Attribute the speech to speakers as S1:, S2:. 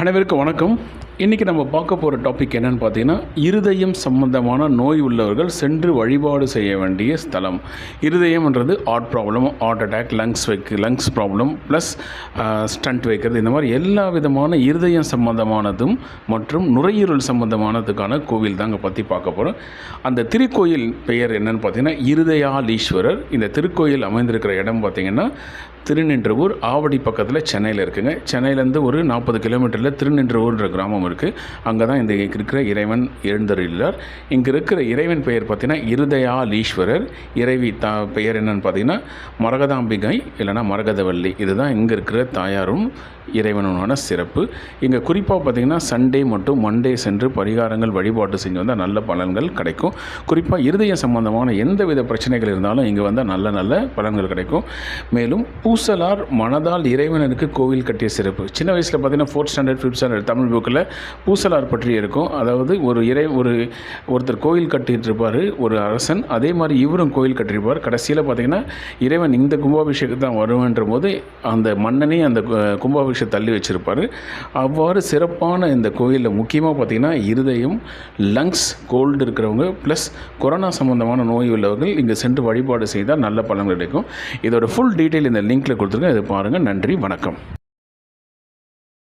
S1: அனைவருக்கும் வணக்கம். இன்றைக்கி நம்ம பார்க்க போகிற டாபிக் என்னென்னு பார்த்தீங்கன்னா இருதயம் சம்பந்தமான நோய் உள்ளவர்கள் சென்று வழிபாடு செய்ய வேண்டிய ஸ்தலம். இருதயம்ன்றது heart problem heart attack lungs வைக்கு லங்ஸ் ப்ராப்ளம் ப்ளஸ் ஸ்டண்ட் வைக்கிறது. இந்த மாதிரி எல்லா விதமான இருதயம் சம்பந்தமானதும் மற்றும் நுரையீரல் சம்பந்தமானதுக்கான கோவில் தாங்க பற்றி பார்க்க போகிறோம் அந்த திருக்கோயில் பெயர் என்னென்னு பார்த்தீங்கன்னா இருதயாலீஸ்வரர். இந்த திருக்கோயில் அமைந்திருக்கிற இடம் பார்த்திங்கன்னா திருநின்றவூர் ஆவடி பக்கத்தில் சென்னையில் இருக்குங்க. சென்னையிலேருந்து ஒரு நாற்பது கிலோமீட்டர் கிலோமீட்டரில் திருநின்றவூர்ன்ற கிராமம் இருக்குது அங்கே தான் இந்த இருக்கிற இறைவன் எழுந்தருள்ளார் இங்கே இருக்கிற இறைவன் பெயர் பார்த்தீங்கன்னா இருதயாலீஸ்வரர் இறைவி தா பெயர் என்னன்னு பார்த்தீங்கன்னா மரகதாம்பிகை இல்லைன்னா மரகதவல்லி. இதுதான் இங்கே இருக்கிற தாயாரும் இறைவனுமான சிறப்பு. இங்கே குறிப்பாக பார்த்தீங்கன்னா சண்டே மற்றும் மண்டே சென்று பரிகாரங்கள் வழிபாட்டு செஞ்சு வந்தால் நல்ல பலன்கள் கிடைக்கும். குறிப்பாக இருதய சம்பந்தமான எந்த வித பிரச்சனைகள் இருந்தாலும் இங்கே வந்தால் நல்ல நல்ல பலன்கள் கிடைக்கும். மேலும் பூசலார் மனதால் இறைவனுக்கு கோவில் கட்டிய சிறப்பு. சின்ன வயசில் பார்த்திங்கன்னா fourth standard fifth standard Tamil புக்கில் பூசலார் பற்றி இருக்கும். அதாவது ஒரு இறை ஒரு ஒருத்தர் கோயில் கட்டிட்டு இருப்பார் ஒரு அரசன் அதே மாதிரி இவரும் கோயில் கட்டியிருப்பார். கடைசியில் பார்த்தீங்கன்னா இறைவன் இந்த கும்பாபிஷேகம் தான் வருவன்ற போது அந்த மன்னனே அந்த கும்பாபிஷேகம் தள்ளி வச்சுருப்பார். அவ்வாறு சிறப்பான இந்த கோயிலில் முக்கியமாக பார்த்தீங்கன்னா இருதயம் லங்ஸ் கோல்டு இருக்கிறவங்க ப்ளஸ் கொரோனா சம்பந்தமான நோய் உள்ளவர்கள் இங்கே சென்று வழிபாடு செய்தால் நல்ல பலன் கிடைக்கும். இதோட ஃபுல் டீட்டெயில் இந்த லிங்க்கில் கொடுத்துருங்க இதை பாருங்கள் நன்றி வணக்கம்.